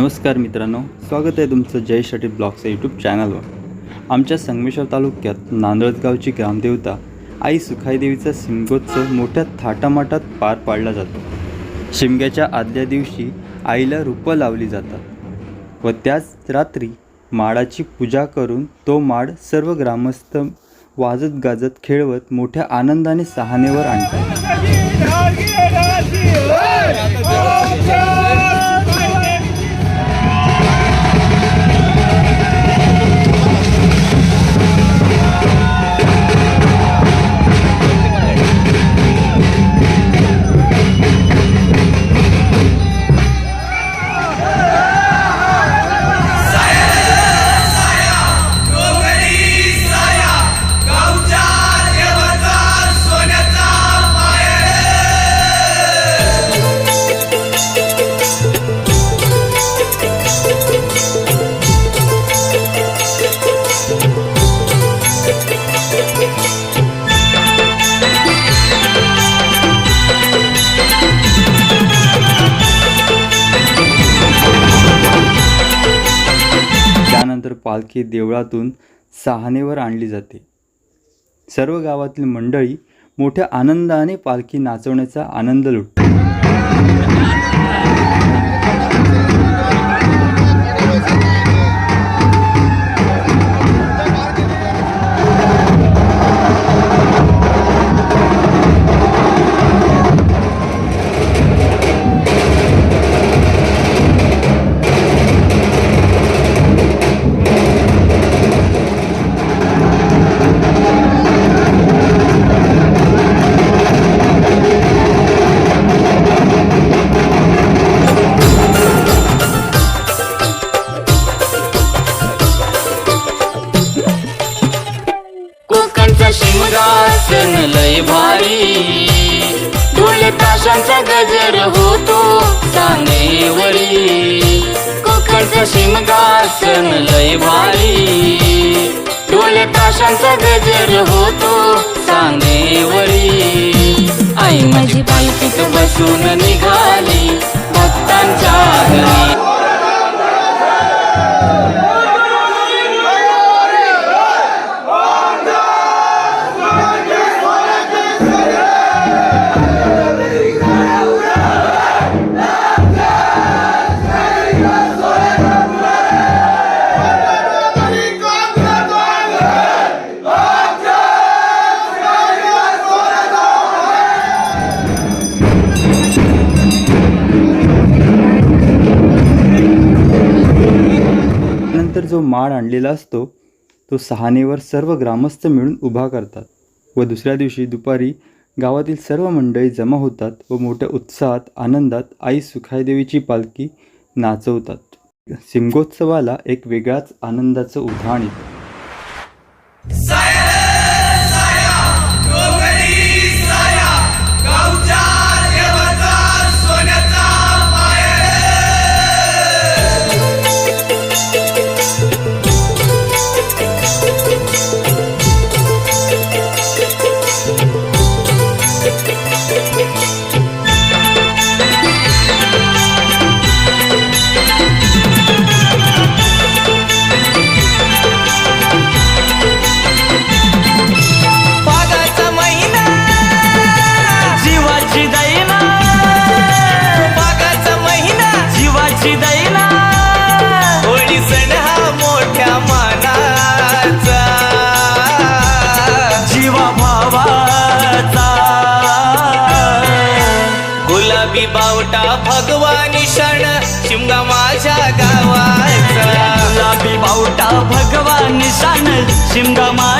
नमस्कार मित्रांनो स्वागत आहे तुमचं जय शटी ब्लॉग्सच्या यूट्यूब चॅनलवर आमच्या संगमेश्वर तालुक्यात नांदळगावची ग्रामदेवता आई सुखाईदेवीचा शिमगोत्सव मोठ्या थाटामाटात पार पाडला जातो. शिमग्याच्या आदल्या दिवशी आईला रूपं लावली जातात व त्याच रात्री माडाची पूजा करून तो माड सर्व ग्रामस्थ वाजत गाजत खेळवत मोठ्या आनंदाने सहानेवर आणतात. पालखी देवळातून सहानेवर आणली जाते. सर्व गावातील मंडळी मोठ्या आनंदाने पालखी नाचवण्याचा आनंद लुटतात. कोकणचा शिमगासन लय भारी. ढोल ताशांचा गजर होतो सांगेवरी. कोकणचा शिमगासन लय भारी. ढोल ताशांचा गजर होतो सांगेवरी. आई माझी पालखीत बसून निघाली भक्तांच्या घरी त्यानंतर जो माड आणलेला असतो तो सहानेवर सर्व ग्रामस्थ मिळून उभा करतात व दुसऱ्या दिवशी दुपारी गावातील सर्व मंडळी जमा होतात व मोठ्या उत्साहात आनंदात आई सुखाईदेवीची पालखी नाचवतात. शिमगोत्सवाला एक वेगळाच आनंदाचं उधाण येतं. निशान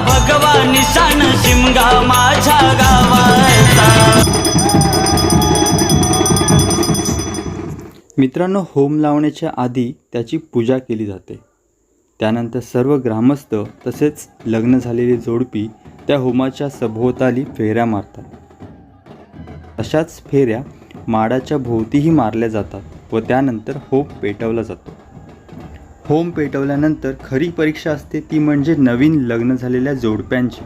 भगवानी शिमगा माझ्या गावाचा. मित्रांनो होम लावण्याच्या आधी त्याची पूजा केली जाते. त्यानंतर सर्व ग्रामस्थ तसेच लग्न झालेली जोडपी त्या होमाच्या सभोवताली फेऱ्या मारतात. अशाच फेऱ्या माडाच्या भोवतीही मारल्या जातात व त्यानंतर होम पेटवला जातो. होम पेटवल्यानंतर खरी परीक्षा असते ती म्हणजे नवीन लग्न झालेल्या जोडप्यांची.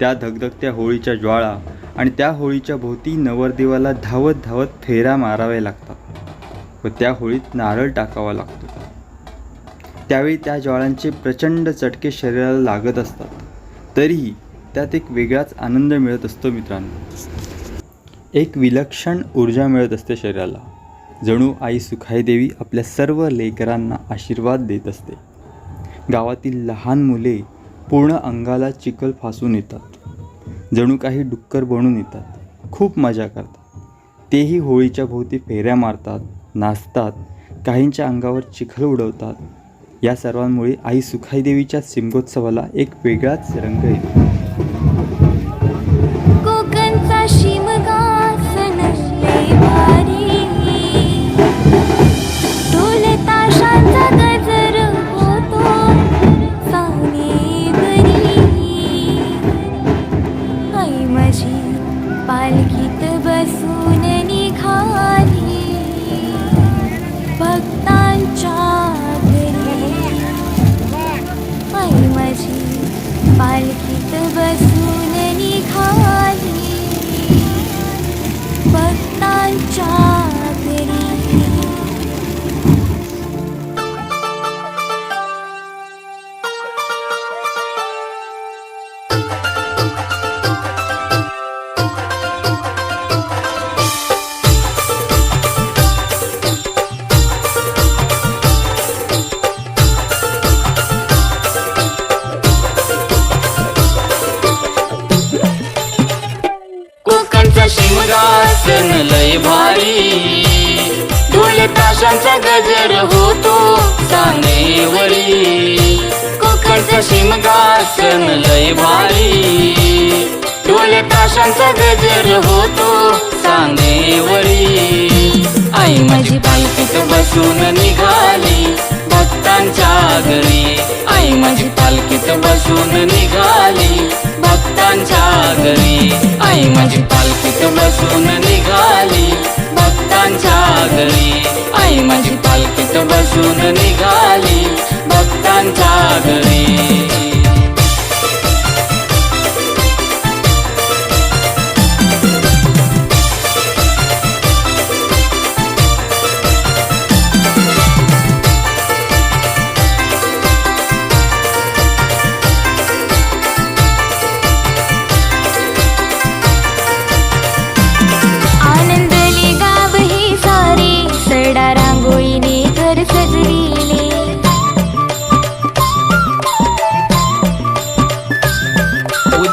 त्या धगधगत्या होळीच्या ज्वाळा आणि त्या होळीच्या भोवती नवरदेवाला धावत धावत फेऱ्या माराव्या लागतात व त्या होळीत नारळ टाकावा लागतो. त्यावेळी त्या ज्वाळांचे प्रचंड चटके शरीराला लागत असतात. तरीही त्यात एक वेगळाच आनंद मिळत असतो मित्रांनो. एक विलक्षण ऊर्जा मिळत असते शरीराला. जणू आई सुखाई देवी आपल्या सर्व लेकरांना आशीर्वाद देत असते. गावातील लहान मुले पूर्ण अंगाला चिखल फासून येतात. जणू काही डुक्कर बनून येतात. खूप मजा करतात. तेही होळीच्या भोवती फेऱ्या मारतात नाचतात काहींच्या अंगावर चिखल उडवतात. या सर्वांमुळे आई सुखाई देवीच्या सिमगोत्सवाला एक वेगळाच रंग येतो. कोकणचा लय भारी. ढोल ताशांचा गजर होतो सानेवरी कोकणचा शिमगासन लय भारी. ढोल ताशांचा गजर होतो सांगेवरी. आई माझी बाईक बसून निघाली. भक्तांच्या घरी आई माझी पालखीत बसून निघाली. भक्तांच्या घरी आई माझी पालखीत बसून निघाली. भक्तांच्या घरी आई माझी पालखीत बसून निघाली. भक्तांच्या घरी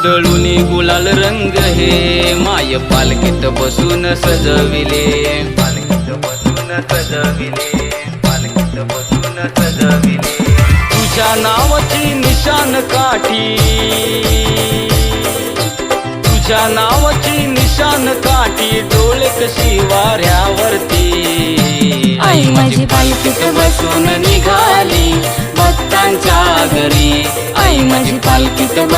उधळून गुलाल रंग हे. माय पालखीत बसून सजविले. पालखीत बसून सजविले. पालखीत बसून सजविले. तुझ्या नावाची निशान काठी. तुझ्या नावाची निशान काठी डोळे कशी वाऱ्यावरती. आई माझी पालखीत बसून निघाली.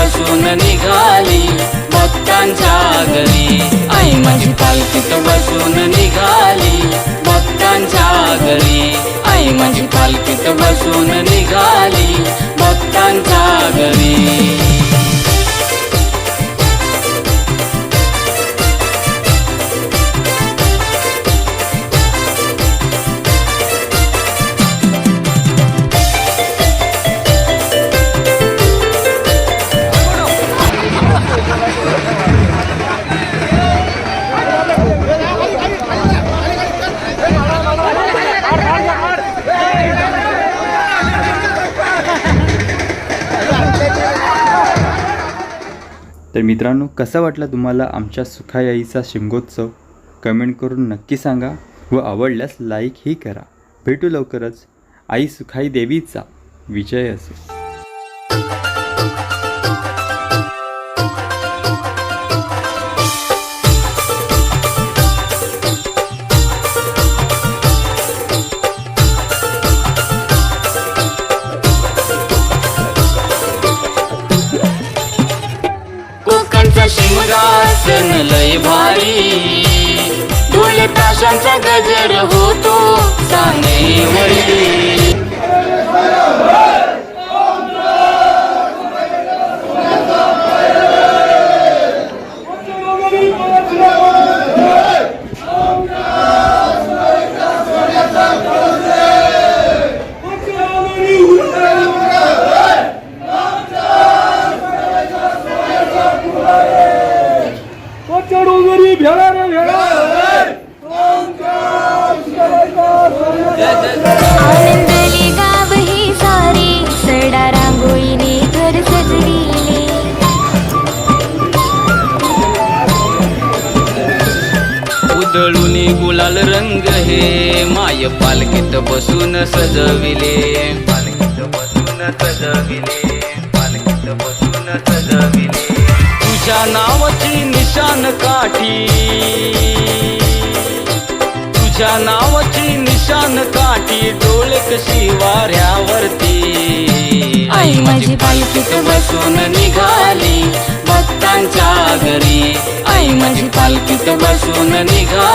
पासून निघाली भक्तांच्या घरी. आई माझी पालखीत बसून निघाली भक्तांच्या घरी. आई माझी पालखीत बसून निघाली भक्तांच्या घरी. मित्रांनो कसा वाटला तुम्हाला आमच्या सुखायाईचा शिमगोत्सव? कमेंट करून नक्की सांगा व आवडल्यास लाईकही करा. भेटू लवकरच. आई सुखाई देवीचा विजय असो. कोकणचा लय भारी. ढोल ताशांचा गजर होतो साने वळी सजविले. पालखीत बसून सजविले. पालखीत बसून सजविले. तुझ्या नावाची निशान काठी. तुझ्या नावाची निशान काठी डोळक शिवाऱ्यावरती आई माझी पालखीत बसून निघाली. भक्तांच्या घरी. आई माझी पालखीत बसून निघाली.